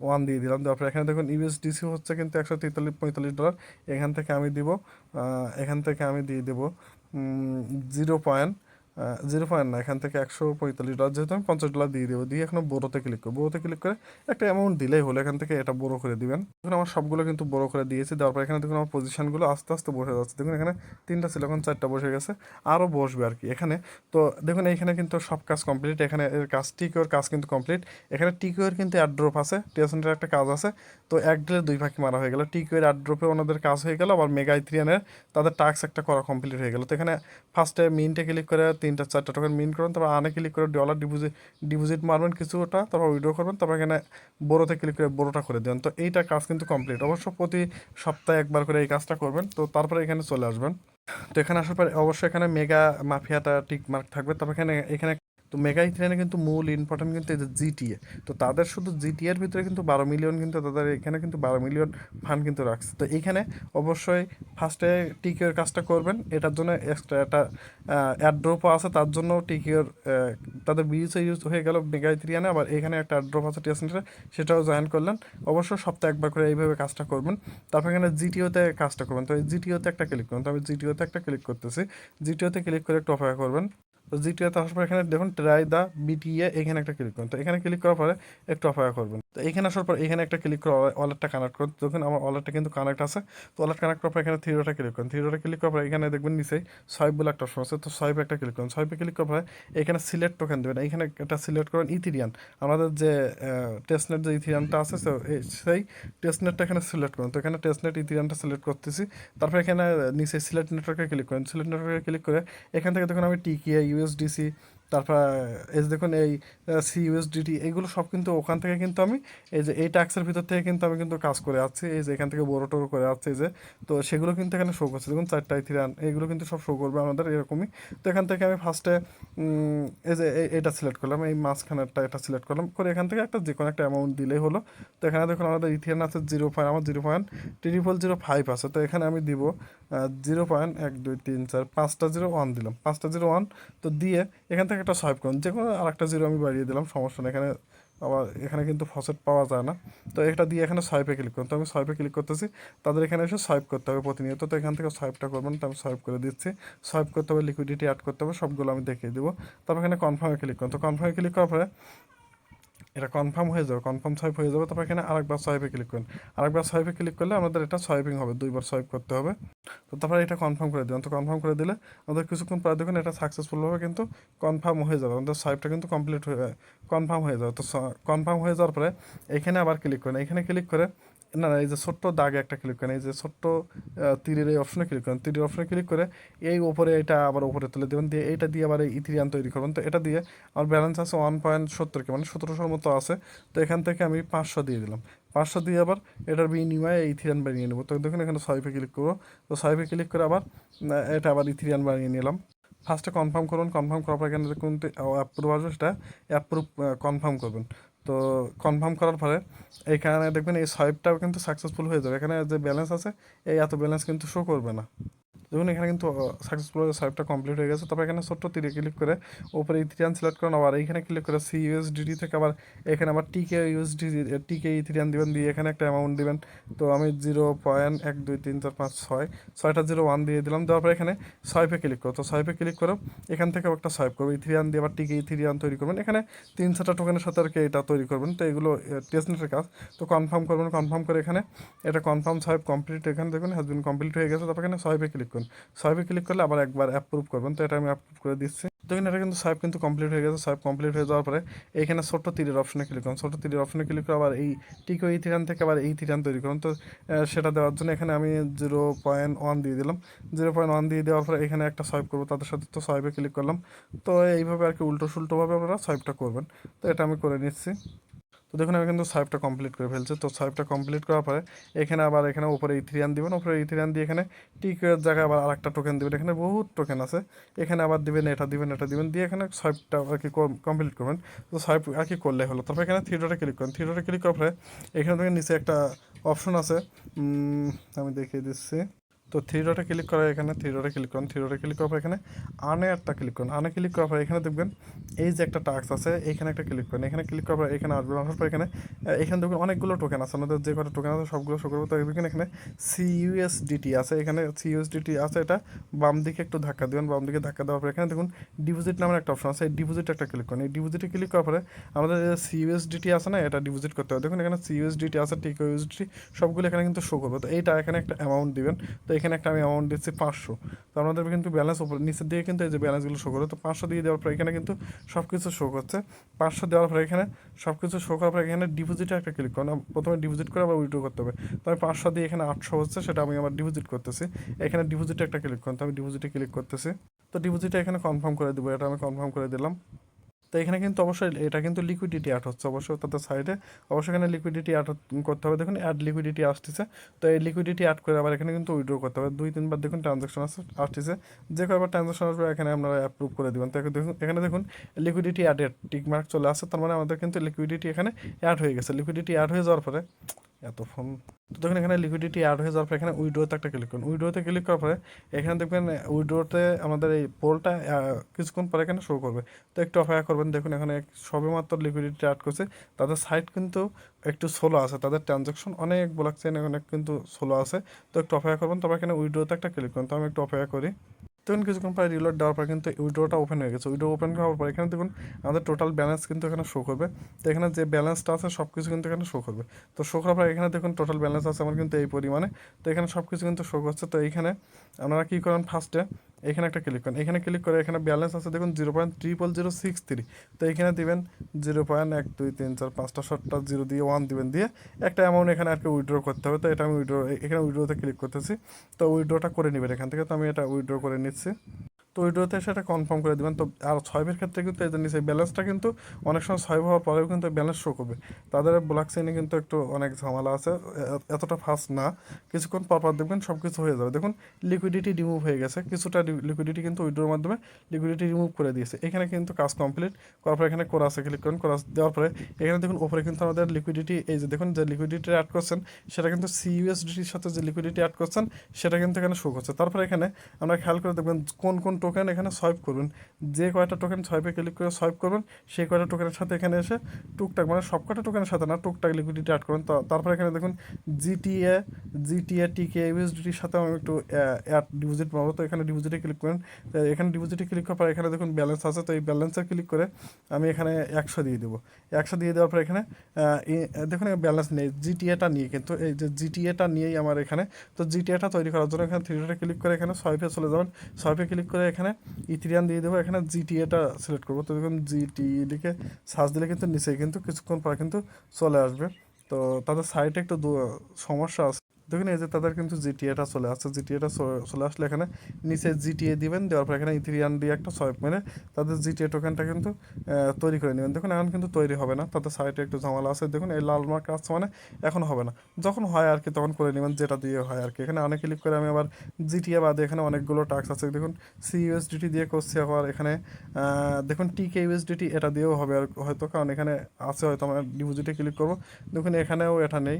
ওয়ান দিয়ে দিলাম। তারপরে এখানে দেখুন ইউএসডিসি হচ্ছে কিন্তু একশো তেতাল্লিশ পঁয়তাল্লিশ ডলার। এখান থেকে আমি দিব এখান থেকে আমি দিয়ে দেবো জিরো পয়েন্ট জিরো পয়েন্ট না এখান থেকে একশো পঁয়তাল্লিশ ডলার যেহেতু আমি পঞ্চাশ ডলার দিয়ে দেবো, দিয়ে এখন বড়োতে ক্লিক করব। বড়োতে ক্লিক করে একটা অ্যামাউন্ট দিলেই হলো, এখান থেকে এটা বড়ো করে দিবেন। দেখুন আমার সবগুলো কিন্তু বড়ো করে দিয়েছি পর এখানে দেখুন আমার পজিশনগুলো আস্তে আস্তে বসে যাচ্ছে। দেখুন এখানে তিনটা ছিল, এখন চারটা বসে গেছে আরও বসবে আর কি এখানে। তো দেখুন এইখানে কিন্তু সব কাজ কমপ্লিট এখানে এর কাজ টিকিওর কাজ কিন্তু কমপ্লিট এখানে টিকিওর কিন্তু অ্যাড্রপ আছে টিএসএনটার একটা কাজ আছে। তো এক ডেলে দুই ফাঁকি মারা হয়ে গেল। টিকিওর অ্যাড্রপে ওনাদের কাজ হয়ে গেল, আবার মেগা ইথ্রিয়ানের তাদের টাস্ক একটা করা কমপ্লিট হয়ে গেল। তো এখানে ফার্স্টে মিনটে ক্লিক করে তিনটা, চারটা টোকেন মিন করবেন তারপর আনে ক্লিক করে ডলার ডিপোজিট ডিপোজিট মারবেন কিছুটা, তারপর উইড্রো করবেন, তারপর এখানে বড়োতে ক্লিক করে বড়োটা করে দেবেন তো এইটা কাজ কিন্তু কমপ্লিট অবশ্য প্রতি সপ্তাহে একবার করে এই কাজটা করবেন। তো তারপরে এখানে চলে আসবেন। তো এখানে আসার পর অবশ্যই এখানে মেগা মাফিয়াটা টিক মার্ক থাকবে। তবে এখানে এখানে তো মেগা ইথ্রিয়ানে কিন্তু মূল ইম্পর্টেন্ট কিন্তু জিটিএ তো তাদের শুধু জিটিএর ভিতরে কিন্তু বারো মিলিয়ন কিন্তু তাদের এখানে কিন্তু বারো মিলিয়ন ফান্ড কিন্তু রাখছে। তো এইখানে অবশ্যই ফার্স্টে টিকিওর কাজটা করবেন। এটার জন্য এক্সট্রা একটা অ্যাড্রপও আছে। তার জন্য টিকিওর তাদের বিএসএ ইউজ হয়ে গেল মেগা ইথ্রিয়ানে আবার এখানে একটা অ্যাড্রপ আছে টিএসএনটা সেটাও জয়েন করলেন। অবশ্যই সপ্তাহে একবার করে এইভাবে কাজটা করবেন। তারপর এখানে জিটিওতে কাজটা করবেন। তো এই জিটিওতে একটা ক্লিক করুন। তো আমি জিটিওতে একটা ক্লিক করতেছি। জিটিওতে ক্লিক করে একটু অপেক্ষা করবেন। তো আসার পর এখানে দেখুন ট্রাই দ্য বিটিএ এখানে একটা ক্লিক করুন। তো এখানে ক্লিক করার পরে একটু অপেক্ষা করবেন। তো এখানে আসার পর এখানে একটা ক্লিক করে ওয়ালেটটা কানেক্ট করুন। দেখুন আমার ওয়ালেটটা কিন্তু কানেক্ট আছে। তো ওয়ালেট কানেক্ট করার পর এখানে থ্রিডোটা ক্লিক করুন। থ্রিডোটা ক্লিক করার পর এখানে দেখবেন নিচে সোয়াইপ বলে একটা অপশন আছে। তো সোয়াইপে একটা ক্লিক করুন। সোয়াইপে ক্লিক করার পরে এখানে সিলেক্ট টোকেন দেবেন। এখানে একটা সিলেক্ট করেন ইথিরিয়ান আমাদের যে টেস্টনেট যে ইথিরিয়ানটা আছে সেই টেস্টনেটটা এখানে সিলেক্ট করুন। তো এখানে টেস্টনেট ইথিরিয়ানটা সিলেক্ট করতেছি। তারপর এখানে নিচে সিলেক্ট নেটওয়ার্কে ক্লিক করেন। সিলেক্ট নেটওয়ার্কে ক্লিক করে এখান থেকে দেখুন আমি টিকিএ ইউএসডিসি তারপর, এই দেখুন, এই সি ইউএসডিটি এগুলো সব কিন্তু ওখান থেকে কিন্তু আমি, এই যে এই ট্যাক্সের ভিতর থেকে কিন্তু আমি কিন্তু কাজ করে যাচ্ছি এই যে এখান থেকে বড় টোর করে যাচ্ছে যে। তো সেগুলো কিন্তু এখানে শো করছে। দেখুন, চারটা ইথিরান এইগুলো কিন্তু সব শো করবে আমাদের এরকমই। তো এখান থেকে আমি ফার্স্টে এই যে এটা সিলেক্ট করলাম, এই মাঝখানেরটা এটা সিলেক্ট করলাম। করে এখান থেকে একটা যে কোনো একটা অ্যামাউন্ট দিলেই হলো। তো এখানে দেখুন, আমাদের ইথিয়ান আছে জিরো পয়েন্ট আমার zero point triple zero five আছে। তো এখানে আমি দিব জিরো পয়েন্ট এক, দুই, তিন, চার, পাঁচটা জিরো ওয়ান দিলাম। পাঁচটা জিরো ওয়ান তো দিয়ে এখান থেকে একটা সোয়াইপ করুন যে কোনো আর একটা জিরো আমি বাড়িয়ে দিলাম, সমস্যা নেই। এখানে আবার এখানে কিন্তু ফসেট পাওয়া যায় না। তো এটা দিয়ে এখানে সোয়াইপে ক্লিক করুন তো আমি সোয়াইপে ক্লিক করতেছি। তাদের এখানে এসে সোয়াইপ করতে হবে প্রতিনিয়ত। তো এখান থেকে সোয়াইপটা করবেন তো আমি সোয়াইপ করে দিচ্ছি। সোয়াইপ করতে হবে লিকুইডিটি অ্যাড করতে হবে, সবগুলো আমি দেখিয়ে দেবো। তারপর এখানে কনফার্মে ক্লিক করুন। তো কনফার্মে ক্লিক করার পরে এটা কনফার্ম হয়ে যাবে কনফার্ম সোয়াইপ হয়ে যাবে, তারপর এখানে আরেকবার সোয়াইপে ক্লিক করুন। আরেকবার সোয়াইপে ক্লিক করলে আমাদের এটা সোয়াইপিং হবে, দুইবার সোয়াইপ করতে হবে। তো তারপরে এটা কনফার্ম করে দেবেন তো কনফার্ম করে দিলে আমাদের কিছুক্ষণ পরে দেখুন এটা সাকসেসফুলভাবে কিন্তু কনফার্ম হয়ে যাবে। আমাদের সোয়াইপটা কিন্তু কমপ্লিট হয়ে কনফার্ম হয়ে যাবে। তো কনফার্ম হয়ে যাওয়ার পরে এখানে আবার ক্লিক করেন। এখানে ক্লিক করে না না, এই যে ছোট্ট দাগে একটা ক্লিক করেন, এই যে ছোট্ট তীরের এই অপশনে ক্লিক করেন, তীরের অপশনে ক্লিক করে এই ওপরে এটা আবার ওপরে তুলে দেবেন, দিয়ে এইটা দিয়ে আবার এই ইথিরিয়ান তৈরি করবেন তো এটা দিয়ে আমার ব্যালেন্স আছে ওয়ান পয়েন্ট সত্তর কে মানে সতেরোশোর মতো আছে। তো এখান থেকে আমি পাঁচশো দিয়ে দিলাম। পাঁচশো দিয়ে আবার এটার বিনিময়ে এই ইথিরিয়ান বানিয়ে নেব। তো দেখুন এখানে সোয়াইপে ক্লিক করব। তো সাইফে ক্লিক করে আবার এটা আবার ইথিরিয়ান বানিয়ে নিলাম। ফার্স্টে কনফার্ম করুন কনফার্ম করার পর এখানে দেখুন অ্যাপ্রুভ আসবে, সেটা অ্যাপ্রুভ কনফার্ম করবেন। তো কনফার্ম করার পরে এখানে দেখবেন এই সোয়াইপটাও কিন্তু সাকসেসফুল হয়ে যাবে। এখানে যে ব্যালেন্স আছে, এই এত ব্যালেন্স কিন্তু শো করবে না। দেখুন, এখানে কিন্তু সাকসেসফুল সাইপটা কমপ্লিট হয়ে গেছে। তবে এখানে ছোট্ট তীরে ক্লিক করে উপরে ইথিরিয়ান সিলেক্ট করুন। আবার এইখানে ক্লিক করে সি ইউএসডিটি থেকে আবার এখানে আবার টিকে ইউএসডি টিকে ইথিরিয়ান দিবেন। দিয়ে এখানে একটা অ্যামাউন্ট দিবেন। তো আমি জিরো পয়েন্ট এক দুই তিন চার পাঁচ ছয়, ছয়টা জিরো ওয়ান দিয়ে দিলাম। দেওয়ার এখানে সোয়াইপে ক্লিক করো। তো সোয়াইপে ক্লিক করো এখান থেকে একটা সোয়াইপ করব। ইথিরিয়ান দিয়ে আবার টিকে ইথিরিয়ান তৈরি করবেন। এখানে তিন চারটা টোকেনের সাথে আর কি এটা তৈরি করবেন। তো এগুলো টেস্টনেটের কাজ। তো কনফার্ম করবেন কনফার্ম করে এখানে এটা কনফার্ম সোয়াইপ কমপ্লিট এখানে দেখুন হ্যাজবিন কমপ্লিট হয়ে গেছে। তারপর এখানে সোয়াইপে ক্লিক করুন। সোয়াইপে ক্লিক করলে আবার একবার অ্যাপ্রুভ করবেন। তো এটা আমি অ্যাপ্রুভ করে দিচ্ছি। দেখুন এটা কিন্তু সোয়াইপ কিন্তু কমপ্লিট হয়ে গেছে। সোয়াইপ কমপ্লিট হয়ে যাওয়ার পরে এখানে ছোট্ট তীরের অপশনে ক্লিক করুন। ছোট্ট তীরের অপশনে ক্লিক করে আবার এই টিকো এই থিরান থেকে আবার এই থিরান তৈরি করুন। তো সেটা দেওয়ার জন্য এখানে আমি জিরো পয়েন্ট ওয়ান দিয়ে দিলাম। জিরো পয়েন্ট ওয়ান দিয়ে দেওয়ার পরে এখানে একটা সোয়াইপ করব তাদের সাথে। তো সোয়াইপে ক্লিক করলাম। তো এইভাবে আর কি উল্টো সুল্টোভাবে আপনারা সোয়াইপটা করবেন। তো এটা আমি করে নিচ্ছি। তো দেখুন আমি কিন্তু সাইপটা কমপ্লিট করে ফেলছে। তো সাইপটা কমপ্লিট করার পরে এখানে আবার এখানে উপরে ইথিরিয়ান দিবেন, উপরে ইথিরিয়ান দিয়ে এখানে টিকের জায়গায় আবার আরেকটা টোকেন দিবেন। এখানে বহুত টোকেন আছে। এখানে আবার দিবেন, এটা দিবেন এটা দিবেন, দিয়ে এখানে সাইপটা আর কি কমপ্লিট করবেন। তো সাইপ আর কি করলে হলো? তারপর এখানে থিয়েটারে ক্লিক করেন। থিয়েটারে ক্লিক করার পরে এখানে নিচে একটা অপশন আছে। আমি দেখিয়ে দিচ্ছি। তো থ্রি ডটে ক্লিক করা এখানে থ্রি ডটে ক্লিক করুন থ্রি ডটে ক্লিক করার এখানে আনে একটা ক্লিক করুন। আনে ক্লিক করার পর এখানে দেখবেন, এই যে একটা টাস্ক আছে, এখানে একটা ক্লিক করুন। এখানে ক্লিক করার পর এখানে আসবেন আসার পর এখানে এখানে দেখবেন অনেকগুলো টোকেন আছে। আমাদের যে কটা টোকেন আছে, সবগুলো শো করব। তো দেখবেন এখানে সিইউএসডিটি আছে। এখানে সিইউএসডিটি আছে। এটা বাম দিকে একটু ধাক্কা দেবেন। বাম দিকে ধাক্কা দেওয়ার পর এখানে দেখুন ডিপোজিট নামের একটা অপশন আছে। এই ডিপোজিট একটা ক্লিক করুন। এই ডিপোজিটে ক্লিক করার পরে আমাদের সিইউএসডিটি আছে না, এটা ডিপোজিট করতে হবে। দেখুন এখানে সিইউএসডিটি আছে টিকো ইউএসডিটি সবগুলো এখানে কিন্তু শো করবে। তো এইটা এখানে একটা অ্যামাউন্ট দিবেন। তো এখানে একটা আমি অ্যামাউন্ট দিচ্ছি পাঁচশো। তো আমাদের কিন্তু ব্যালেন্স উপর নিচের দিকে কিন্তু এই যে ব্যালেন্সগুলো শো করে, তো পাঁচশো দিয়ে দেওয়ার পর এখানে কিন্তু সব কিছু শো করছে। পাঁচশো দেওয়ার পর এখানে সব কিছু শো করার পর এখানে ডিপোজিটে একটা ক্লিক করুন প্রথমে ডিপোজিট করে আবার উইড্রো করতে হবে। তো আমি পাঁচশো দিয়ে এখানে আটশো হচ্ছে, সেটা আমি আবার ডিপোজিট করতেছি। এখানে ডিপোজিটে একটা ক্লিক করুন তো আমি ডিপোজিটে ক্লিক করতেছি। তো ডিপোজিটে এখানে কনফার্ম করে দেবো, এটা আমি কনফার্ম করে দিলাম। তো এখানে কিন্তু অবশ্যই এটা কিন্তু লিকুইডিটি অ্যাড হচ্ছে। অবশ্যই তাদের সাইডে অবশ্যই এখানে লিকুইডিটি অ্যাড করতে হবে। দেখুন অ্যাড লিকুইডিটি আসতেছে। তো এই লিকুইডিটি অ্যাড করে আবার এখানে কিন্তু উইড্রো করতে হবে। দুই, তিনবার দেখুন ট্রানজাকশন আসতেছে। যে কয়বার ট্রানজাকশন আসবে, এখানে আপনারা অ্যাপ্রুভ করে দেবেন। তো দেখুন, এখানে দেখুন লিকুইডিটি অ্যাডেড টিক মার্ক চলে আসছে। তার মানে আমাদের কিন্তু লিকুইডিটি এখানে অ্যাড হয়ে গেছে। লিকুইডিটি অ্যাড হয়ে যাওয়ার পরে এত ফোন। তো দেখুন এখানে লিকুইডিটি অ্যাড হয়ে যাওয়ার পরে এখানে উইড্রোতে একটা ক্লিক করুন। উইড্রোতে ক্লিক করার পরে এখানে দেখবেন উইড্রোতে আমাদের এই পোলটা কিছুক্ষণ পরে এখানে শো করবে। তো একটু অপেক্ষা করবেন, দেখুন এখানে সবেমাত্র লিকুইডিটি অ্যাড করছে। তাদের সাইট কিন্তু একটু স্লো আছে, তাদের ট্রানজাকশন অনেক ব্লক চেন অনেক কিন্তু স্লো আছে। তো একটু অপেক্ষা করবেন, তারপর এখানে উইড্রোতে একটা ক্লিক করুন। তো আমি একটু অপেক্ষা করি। দেখুন কিছুক্ষণ পরে রিলোড দেওয়ার পর কিন্তু উইড্রোটা ওপেন হয়ে গেছে। উইড্রো ওপেন হওয়ার পর এখানে দেখুন আমাদের টোটাল ব্যালেন্স কিন্তু এখানে শো করবে। তো এখানে যে ব্যালেন্সটা আছে সব কিছু কিন্তু এখানে শো করবে। তো শো করার পর এখানে দেখুন টোটাল ব্যালেন্স আছে আমার কিন্তু এই পরিমাণে। তো এখানে সব কিছু কিন্তু শো করছে। তো এইখানে আপনারা কী করেন ফার্স্টে এখানে একটা ক্লিক করেন। এখানে ক্লিক করে এখানে ব্যালেন্স আছে, দেখুন zero point triple zero six three তো এখানে দিবেন জিরো পয়েন্ট এক দুই তিন চার পাঁচটা সাতটা জিরো দিয়ে ওয়ান দিবেন দিয়ে একটা অ্যামাউন্ট এখানে আর কি উইড্রো করতে হবে। তো এটা আমি উইড্রো এখানে উইড্রোতে ক্লিক করতেছি। তো উইড্রোটা করে নেবেন এখান থেকে। তো আমি এটা উইড্রো করে নিচ্ছি। তো উইড্রোতে সেটা কনফার্ম করে দেবেন। তো আর ছয়বের ক্ষেত্রে কিন্তু যে নিচে ব্যালেন্সটা কিন্তু অনেক সময় ছয় হওয়ার পরেও কিন্তু ব্যালেন্স শো করবে। তাদের ব্লক চেইনে কিন্তু একটু অনেক ঝামেলা আছে এতটা ফাস্ট না। কিছুক্ষণ পর পর দেখবেন সব কিছু হয়ে যাবে। দেখুন লিকুইডিটি রিমুভ হয়ে গেছে। কিছুটা লিকুইডিটি কিন্তু উইড্রোর মাধ্যমে লিকুইডিটি রিমুভ করে দিয়েছে। এখানে কিন্তু কাজ কমপ্লিট করার পরে এখানে কোরাসে ক্লিক করুন। কোরাস দেওয়ার পরে এখানে দেখুন, উপরে কিন্তু আমাদের লিকুইডিটি এই যে দেখুন, যে লিকুইডিটি অ্যাড করছেন, সেটা কিন্তু সিইউএসডিটির সাথে যে লিকুইডিটি অ্যাড করছেন, সেটা কিন্তু এখানে শো করছে। তারপরে এখানে আমরা খেয়াল করে দেখবেন কোন কোন টোকেন এখানে সোয়াইপ করবেন যে কয়টা টোকেন সোয়াইপে ক্লিক করে সোয়াইপ করবেন সেই কয়টা টোকেনের সাথে এখানে এসে টুকটাক মানে সব কয়টা টোকেনের সাথে না, টুকটাক লিকুইডিটি অ্যাড করবেন তারপরে এখানে দেখুন জিটিএ জিটিএ টিকে ইউএসডিটির সাথে আমি একটু অ্যাড ডিপোজিট পাবো। তো এখানে ডিপোজিটে ক্লিক করেন। এখানে ডিপোজিটে ক্লিক করার পর এখানে দেখুন ব্যালেন্স আছে। তো এই ব্যালেন্সে ক্লিক করে আমি এখানে একশো দিয়ে দেবো। একশো দিয়ে দেওয়ার পর এখানে দেখুন ব্যালেন্স নেই। জিটিএটা নিয়ে কিন্তু এই যে জিটিএটা নিয়েই আমার এখানে, তো জিটিএটা তৈরি করার জন্য এখানে থ্রিডে ক্লিক করে এখানে সোয়াইপে চলে যাবেন। সোয়াইপে ক্লিক করে এখানে ইথিরিয়ান দিয়ে দেবো। এখানে জিটিএটা সিলেক্ট করব। তো দেখুন জিটি লিখে সার্চ দিলে কিন্তু নিচে কিন্তু কিছুক্ষণ পর কিন্তু চলে আসবে। তো তাদের সাইটে একটু সমস্যা আছে। দেখুন, এই যে তাদের কিন্তু জিটিএটা চলে আসছে। জিটিএটা চলে আসলে এখানে নিচে জিটিএ দিবেন, দেওয়ার পর এখানে ইথিরিয়ান দিয়ে একটা সোয়াইপ মেরে তাদের জিটিএ টোকেনটা কিন্তু তৈরি করে নেবেন। দেখুন, এখন কিন্তু তৈরি হবে না। তাদের সাইটে একটু ঝামেলা আছে। দেখুন, এই লাল মার্ক আসছে মানে এখন হবে না। যখন হয় আর কি, তখন করে নেবেন, যেটা দিয়ে হয় আর কি। এখানে অনেক ক্লিক করে আমি আবার জিটিএ বাদে এখানে অনেকগুলো টাক্স আছে। দেখুন সিইউএসডিটি দিয়ে করছি আবার এখানে দেখুন টিকে ইউএসডিটি এটা দিয়েও হবে আর হয়তো, কারণ এখানে আছে হয়তো, আমরা ডিপোজিটে ক্লিক করব। দেখুন, এখানেও এটা নেই।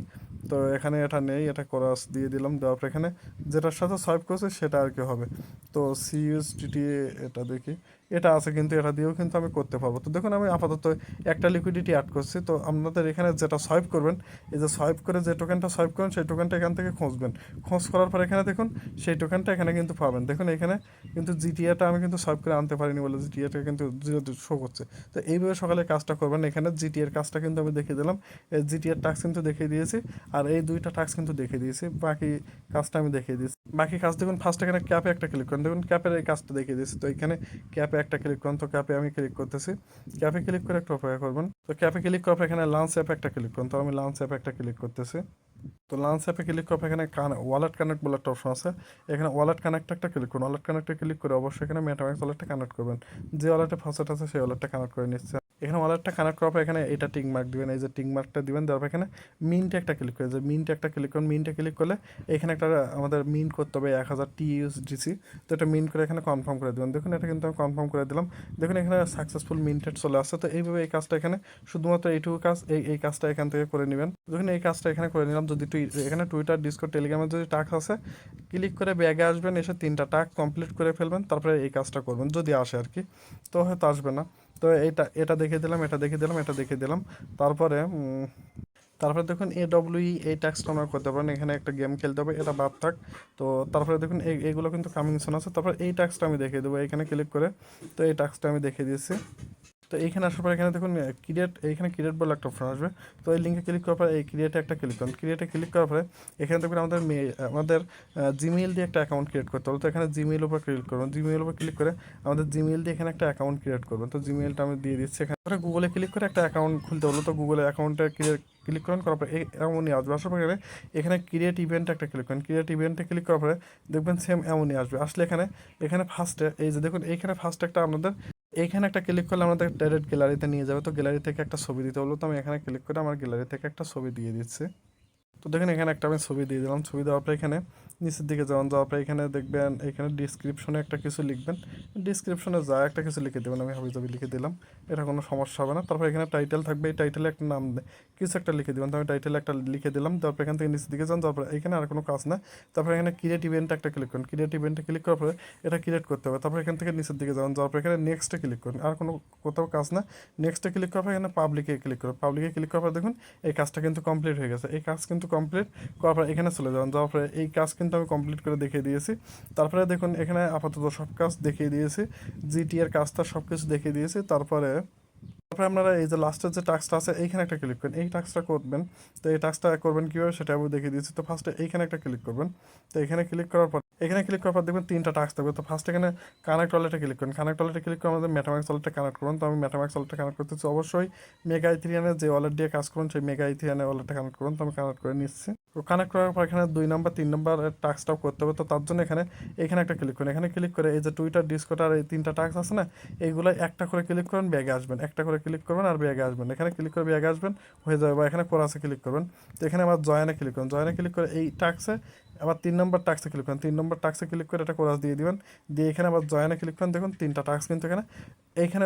তো এখানে এটা নেই, এটা কোরাস দিয়ে দিলাম, দেওয়ার পর এখানে যেটার সাথে সোয়াইপ করছে সেটা আর কি হবে। তো সিইউএসটিটি এটা দেখি। এটা আছে কিন্তু এটা দিয়েও কিন্তু আমি করতে পারব। তো দেখুন, আমি আপাতত একটা লিকুইডিটি অ্যাড করছি। তো আপনাদের এখানে যেটা সোয়াইপ করবেন, এই যে সোয়াইপ করে যে টোকেনটা সোয়াইপ করবেন, সেই টোকেনটা এখান থেকে খুঁজবেন। খোঁজ করার পর এখানে দেখুন, সেই টোকেনটা এখানে কিন্তু পাবেন। দেখুন, এখানে কিন্তু জিটিএটা আমি কিন্তু সোয়াইপ করে আনতে পারিনি বলে জিটিএটা কিন্তু জিরো শো করছে। তো এইভাবে সকালে কাজটা করবেন। এখানে জিটিএর কাজটা কিন্তু আমি দেখিয়ে দিলাম। এই জিটিএর টাস্ক কিন্তু দেখিয়ে দিয়েছি। আর এই দুইটা টাস্ক কিন্তু দেখিয়ে দিয়েছি। বাকি কাজটা আমি দেখিয়ে দিয়েছি। বাকি কাজ দেখুন ফার্স্ট এখানে ক্যাপে একটা ক্লিক করেন। দেখুন ক্যাপের এই কাজটা দেখিয়ে দিয়েছি। তো এখানে ক্যাপে একটা ক্লিক করুন, তো ক্যাপে আমি ক্লিক করতেছি। ক্যাপে ক্লিক করে একটু অপেক্ষা করবেন। তো ক্যাপে ক্লিক করার এখানে লাঞ্চ অ্যাপ একটা ক্লিক করুন, তো আমি লাঞ্চ অ্যাপ একটা ক্লিক করতেছি। তো লাঞ্চ অ্যাপে ক্লিক করার এখানে এখানে ওয়ালেট কানেক্ট বলে একটা অপশন আছে। এখানে ওয়ালেট কানেক্ট একটা ক্লিক করুন। ওয়ালেট কানেক্টে ক্লিক করে অবশ্যই এখানে মেটামাক্স ওয়ালেটটা কানেক্ট করবেন। যে ওয়ালেটে ফার্স্ট আছে, সেই ওয়ালেটটা কানেক্ট করে নিচ্ছে। এখানে ওয়ালেটটা কানেক্ট করার পর এখানে এটা টিক মার্ক দিবেন, এই যে টিক মার্কটা দিবেন তারপর এখানে মিন্টে একটা ক্লিক করে, যে মিন্টে একটা ক্লিক করুন মিন্টে ক্লিক করলে এখানে একটা, আমাদের মিন্ট করতে হবে এক হাজার টি ইউএসডিসি তো এটা মিন্ট করে এখানে কনফার্ম করে দেবেন। দেখুন, এটা কিন্তু আমি কনফার্ম করে দিলাম। দেখুন, এখানে সাকসেসফুল মিন্টেড চলে আসছে, তো এইভাবে এই কাজটা এখানে শুধুমাত্র এইটুকু কাজ, এই এই কাজটা এখান থেকে করে নেবেন। দেখুন, এই কাজটা এখানে করে নিলাম, যদি এখানে টুইটার ডিসকো টেলিগ্রামের যদি টাক আছে ক্লিক করে ব্যাগে আসবেন, এসে তিনটা টাস্ক কমপ্লিট করে ফেলবেন, তারপরে এই কাজটা করবেন, যদি আসে আর কি, তো হয়তো আসবে না। তো এটা এটা দেখে দিলাম, এটা দেখে দিলাম, এটা দেখে দিলাম। তারপরে তারপরে দেখুন এ ডব্লিউ এই ট্যাক্সটা আমরা করতে পারেন। এখানে একটা গেম খেলতে হবে, এটা বাদ থাক। তো তারপরে দেখুন এই এগুলো কিন্তু কামিং সোন আছে। তারপর এই ট্যাক্সটা আমি দেখিয়ে দেবো। এখানে ক্লিক করে, তো এই ট্যাক্সটা আমি দেখিয়ে দিয়েছি। তো এইখানে আসার পর এখানে দেখুন ক্রিয়েট এইখানে ক্রিয়েট বলে একটা অপশন আসবে। তো এই লিঙ্কে ক্লিক করার পরে এই ক্রিয়েটে একটা ক্লিক করুন। ক্রিয়েটে ক্লিক করার পরে এখানে দেখবেন আমাদের আমাদের জিমেইল দিয়ে একটা অ্যাকাউন্ট ক্রিয়েট করতে হবে। তো এখানে জিমেইল উপর ক্লিক করবেন জিমেইল উপর ক্লিক করে আমাদের জিমেইল দিয়ে এখানে একটা অ্যাকাউন্ট ক্রিয়েট করবেন। তো জিমেইলটা আমি দিয়ে দিচ্ছি এখানে। গুগলে ক্লিক করে একটা অ্যাকাউন্ট খুলতে হলো তো গুগলে অ্যাকাউন্টে ক্রিয়েট ক্লিক করেন। করার পরে এমনই আসবে। আসার পরে এখানে ক্রিয়েট ইভেন্ট একটা ক্লিক করেন। ক্রিয়েট ইভেন্টে ক্লিক করার পরে দেখবেন সেম এমনই আসবে। আসলে এখানে এখানে ফার্স্টে এই যে দেখুন, এইখানে ফার্স্ট একটা আপনাদের এইখানে একটা ক্লিক করলে আমাদের ডাইরেক্ট গ্যালারিতে নিয়ে যাবে। তো গ্যালারি থেকে একটা ছবি দিতে হলো। তো আমি এখানে ক্লিক করে আমার গ্যালারি থেকে একটা ছবি দিয়ে দিচ্ছি। তো দেখেন এখানে একটা আমি ছবি দিয়ে দিলাম। ছবি দেওয়ার পর এখানে নিচের দিকে যাওয়ান যাওয়ার পর এখানে দেখবেন, এখানে ডিসক্রিপশনে একটা কিছু লিখবেন। ডিসক্রিপশনে যা একটা কিছু লিখে দেবেন, আমি হাবি জাবি লিখে দিলাম, এটা কোনো সমস্যা হবে না। তারপর এখানে টাইটেল থাকবে, এই টাইটেলে একটা নাম কিছু একটা লিখে দেবেন। তো আমি টাইটেলে একটা লিখে দিলাম, তারপর এখান থেকে নিচের দিকে যান তারপর এখানে আর কোনো কাজ না। তারপর এখানে ক্রিয়েট ইভেন্টে একটা ক্লিক করুন। ক্রিয়েট ইভেন্টে ক্লিক করার পরে এটা ক্রিয়েট করতে হবে। তারপর এখান থেকে নিচের দিকে যান, যাওয়ার পর এখানে নেক্সটে ক্লিক করুন। আর কোনো কোথাও কাজ না। নেক্সটে ক্লিক করার পর এখানে পাবলিকে ক্লিক করুন। পাবলিকে ক্লিক করার পর দেখুন, এই কাজটা কিন্তু কমপ্লিট হয়ে গেছে। এই কাজ কিন্তু কমপ্লিট করার পর এখানে চলে যাবেন। যাওয়ার পরে এই কাজ কিন্তু আমি কমপ্লিট করে দেখিয়ে দিয়েছি। তারপরে দেখুন, এখানে আপাতত সব কাজ দেখিয়ে দিয়েছি। জিটিআর কাজটা সব কিছু দেখিয়ে দিয়েছি। তারপরে তারপরে আপনারা এই যে লাস্টের যে টাস্কটা আছে, এইখানে একটা ক্লিক করেন। এই টাস্কটা করবেন, তো এই টাস্কটা করবেন কীভাবে সেটা আমি দেখিয়ে দিয়েছি। তো ফার্স্টে এইখানে একটা ক্লিক করবেন। তো এখানে ক্লিক করার পর এখানে ক্লিক করার পর দেখবেন তিনটা টাস্ক থাকবে। তো ফার্স্ট এখানে কানেক্ট ওয়ালেটে ক্লিক করুন। কানেক্ট ওয়ালেটে ক্লিক করে আমাদের মেটাম্যাক্স ওয়ালেটে কানেক্ট করুন। তো আমি মেটাম্যাক্স ওয়ালেটে কানেক্ট করতেছি। অবশ্যই মেগা ইথিরিয়ানের যে ওয়ালেট দিয়ে কাজ করুন, সেই মেগা ইথিরিয়ানের ওয়ালেটে কানেক্ট করুন। তো আমি কানেক্ট করে নিচ্ছি। তো কানেক্ট করার পর এখানে দুই নম্বর তিন নম্বর টাস্কটাও করতে হবে। তো তার জন্য এখানে এখানে একটা ক্লিক করুন। এখানে ক্লিক করে এই যে টুইটার ডিসকোটার এই তিনটা টাস্ক আছে না, এইগুলো একটা করে ক্লিক করবেন ব্যাগে আসবেন। একটা করে ক্লিক করবেন আর ব্যাগে আসবেন। এখানে ক্লিক করে ব্যাগে আসবেন, হয়ে যাবে বা এখানে কোরাসে ক্লিক করবেন তো এখানে আবার জয়েনে ক্লিক করুন। জয়েনে ক্লিক করে এই টাস্কে আবার তিন নম্বর টাক্সে ক্লিক করেন। তিন নম্বর টাক্সে ক্লিক করে একটা কোরাস দিয়ে দিবেন। দিয়ে এখানে আবার জয়েনে ক্লিক করেন। দেখুন তিনটা টাক্স কিন্তু এখানে এইখানে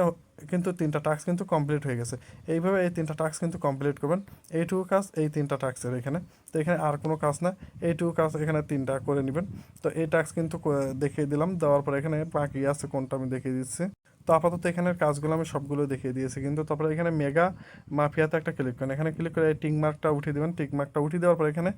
কিন্তু তিনটা টাক্স কিন্তু কমপ্লিট হয়ে গেছে। এইভাবে এই তিনটা টাক্স কিন্তু কমপ্লিট করবেন। এইটুকু কাজ এই তিনটা টাক্সের এখানে। তো এখানে আর কোনো কাজ না। এইটুকু কাজ এখানে তিনটা করে নেবেন। তো এই টাক্স কিন্তু দেখিয়ে দিলাম। দেওয়ার পর এখানে বাকি আছে কোনটা আমি দেখিয়ে দিচ্ছি। তো আপাতত এখানের কাজগুলো আমি সবগুলো দেখিয়ে দিয়েছি। কিন্তু তারপরে এখানে মেগা মাফিয়াতে একটা ক্লিক করেন। এখানে ক্লিক করে এই টিক মার্কটা উঠিয়ে দেবেন। টিক মার্কটা উঠিয়ে দেওয়ার পর এখানে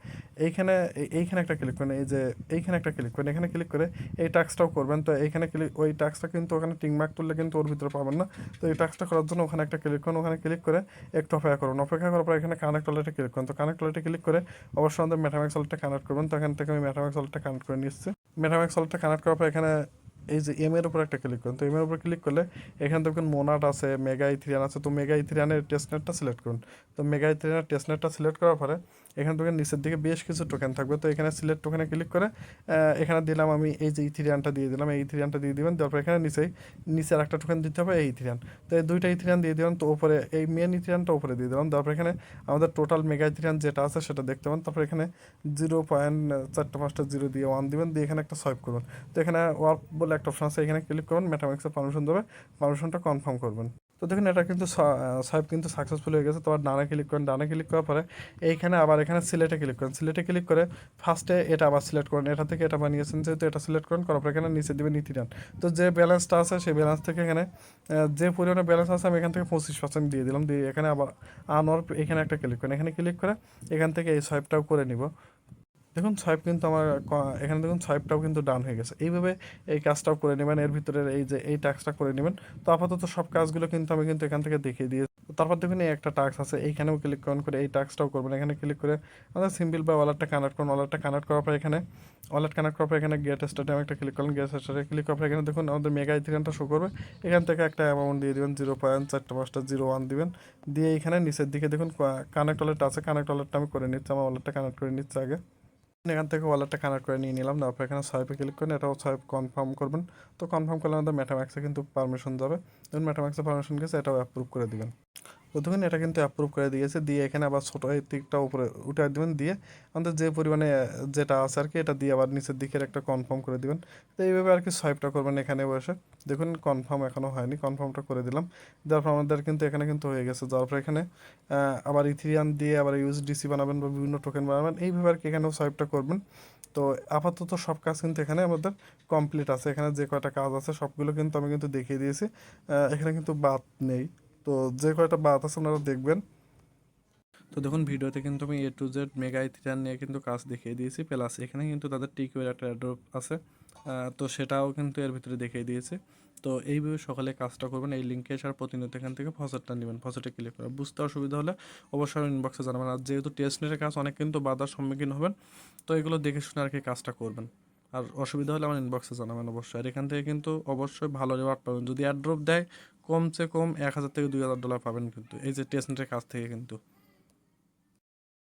এইখানে এইখানে একটা ক্লিক করেন। এই যে এইখানে একটা ক্লিক করেন। এখানে ক্লিক করে এই টাস্কটাও করবেন। তো এইখানে ক্লিক ওই টাস্কটা কিন্তু ওখানে টিক মার্ক তুললে কিন্তু ওর ভিতরে পাবেন না। তো এই টাস্কটা করার জন্য ওখানে একটা ক্লিক করুন। ওখানে ক্লিক করে একটু অপেক্ষা করুন। অপেক্ষা করার পর এখানে কানেক্ট ওয়ালেটে ক্লিক করুন। তো কানেক্ট ওয়ালেটে ক্লিক করে অবশ্যই আমাদের মেটাম্যাক্স ওয়ালেটটা কানেক্ট করবেন। তো এখান থেকে আমি মেটাম্যাক্স ওয়ালেটটা কানেক্ট করে নিচ্ছি। মেটাম্যাক্স ওয়ালেটটা কানেক্ট করার পর এখানে এই যে এম এর উপর একটা ক্লিক করুন। তো এম এর উপর ক্লিক করলে এখানে দেখবেন মোনাট আছে মেগা ইথিরিয়ান আছে, তো মেগা ইথিরিয়ানের টেস্টনেটটা সিলেক্ট করুন। তো মেগা ইথিরিয়ানের টেস্টনেটটা সিলেক্ট করার পরে এখানে দেখবেন নিচের দিকে বেশ কিছু টোকেন থাকবে। তো এখানে সিলেক্ট টোকেনে ক্লিক করে এখানে দিলাম আমি এই যে ইথিরিয়ানটা দিয়ে দিলাম। এই ইথিরিয়ানটা দিয়ে দিবেন তারপর এখানে নিচেই নিচে আর একটা টোকেন দিতে হবে, এই ইথিরিয়ান তো এই দুইটা ইথিরিয়ান দিয়ে দিলাম, তো উপরে এই মেন ইথিরিয়ানটা উপরে দিয়ে দিলাম। তারপর এখানে আমাদের টোটাল মেগা ইথিরিয়ান যেটা আছে সেটা দেখতে পাবেন। তারপর এখানে জিরো পয়েন্ট চারটে পাঁচটা জিরো দিয়ে ওয়ান দিবেন, দিয়ে এখানে একটা সোয়াইপ করবেন তো এখানে ওয়ার্ক বলে একটা অপশন আছে, এখানে ক্লিক করবেন মেটামেক্সের পারমিশন দেবে পারমিশনটা কনফার্ম করবেন। তো দেখুন, এটা কিন্তু সাইপ কিন্তু সাকসেসফুল হয়ে গেছে, তো আর ডানে ক্লিক করেন, ডানে ক্লিক করার পরে এইখানে আবার এখানে সিলেটে ক্লিক করেন। সিলেটে ক্লিক করে ফার্স্টে এটা আবার সিলেক্ট করেন, এটা থেকে এটা বানিয়েছেন, যেহেতু এটা সিলেক্ট করেন, করার পরে এখানে নিচে দিবেন নীতি ডান তো যে ব্যালেন্সটা আছে, সেই ব্যালেন্স থেকে এখানে যে পরিমাণে ব্যালেন্স আছে, আমি এখান থেকে পঁচিশ পার্সেন্ট দিয়ে দিলাম, দিয়ে এখানে আবার আনোয়ার এখানে একটা ক্লিক করেন। এখানে ক্লিক করে এখান থেকে এই সোয়াইপটাও করে নিব। দেখুন সোয়াইপ কিন্তু আমার এখানে দেখুন সোয়াইপটাও কিন্তু ডান হয়ে গেছে। এইভাবে এই কাজটাও করে নেবেন। এর ভিতরে এই যে, এই টাস্কটা করে নেবেন। তো আপাতত সব কাজগুলো কিন্তু আমি কিন্তু এখান থেকে দেখিয়ে দিয়ে তারপর দেখুন, এই একটা টাস্ক আছে। এইখানেও ক্লিক করুন করে এই টাস্কটাও করবেন। এখানে ক্লিক করে আমাদের সিম্পল বা ওয়ালেটটা কানেক্ট করুন। ওয়ালেটটা কানেক্ট করার পর এখানে ওয়ালেট কানেক্ট করার পর এখানে গেট স্টার্টে একটা ক্লিক করুন। গেট স্টার্টে ক্লিক করার পর এখানে দেখুন, আমাদের মেগা ইথিকানটা শো করবে। এখান থেকে একটা অ্যামাউন্ট দিয়ে দিবেন জিরো পয়েন্ট চারটে পাঁচটা জিরো ওয়ান দিবেন। দিয়ে এখানে নিচের দিকে দেখুন কানেক্ট ওয়ালেট আছে। কানেক্ট ওয়ালেটটা আমি করে নিচ্ছি। আমার ওয়ালেটটা কানেক্ট করে নিচ্ছি আগে। এখান থেকে ওয়ালেটটা কানেক্ট করে নিয়ে নিলাম, তারপর এখানে সোয়াইপে ক্লিক করেন এটাও সোয়াইপ কনফার্ম করবেন। তো কনফার্ম করলে আমাদের ম্যাটাম্যাক্সে কিন্তু পারমিশন যাবে। ম্যাটাম্যাক্সে পারমিশন গেছে, এটাও অ্যাপ্রুভ করে দিবেন। দেখুন এটা কিন্তু অ্যাপ্রুভ করে দিয়েছে। দিয়ে এখানে আবার ছোটো এই দিকটা উপরে উঠে দিবেন। দিয়ে আমাদের যে পরিমাণে, যেটা আছে আর কি, এটা দিয়ে আবার নিচের দিকের একটা কনফার্ম করে দিবেন। তো এইভাবে আর কি সোয়াইপটা করবেন এখানে বসে। দেখুন কনফার্ম এখনও হয়নি। কনফার্মটা করে দিলাম। যার ফলে আমাদের কিন্তু এখানে কিন্তু হয়ে গেছে। যার ফলে এখানে আবার ইথিরিয়ান দিয়ে আবার ইউএসডিসি বানাবেন বা বিভিন্ন টোকেন বানাবেন। এইভাবে আর কি এখানেও সোয়াইপটা করবেন। তো আপাতত সব কাজ কিন্তু এখানে আমাদের কমপ্লিট আছে। এখানে যে কয়টা কাজ আছে, সবগুলো কিন্তু আমি কিন্তু দেখিয়ে দিয়েছি। এখানে কিন্তু বাদ নেই। তো যে কয়টা বাদ আছে আপনারা দেখবেন। তো দেখুন, ভিডিওতে কিন্তু আমি A to Z mega Ethereum নিয়ে কিন্তু কাজ দেখিয়ে দিয়েছি। প্লাস এখানে কিন্তু তাদের টিকিউর একটা অ্যাড্রপ আছে। তো সেটাও কিন্তু এর ভিতরে দেখিয়ে দিয়েছে। তো এইভাবে সকালে কাজটা করবেন। এই লিঙ্কে আর প্রতিনিয়ত এখান থেকে ফসেটটা নেবেন। ফসেটে ক্লিক করে। বুঝতে অসুবিধা হলে অবশ্যই ইনবক্সে জানাবেন। আর যেহেতু টেস্ট নেটের কাজ, অনেক কিন্তু বাধার সম্মুখীন হবেন। তো এগুলো দেখে শুনে আর কি কাজটা করবেন। আর অসুবিধা হলে আমার ইনবক্সে জানাবেন অবশ্যই। আর এখান থেকে কিন্তু অবশ্যই ভালো রেওয়ার্ড পাবেন। যদি অ্যাড্রপ দেয়, কমসে কম এক হাজার থেকে দুই হাজার ডলার পাবেন কিন্তু। এই যে টেস্টের কাছ থেকে কিন্তু।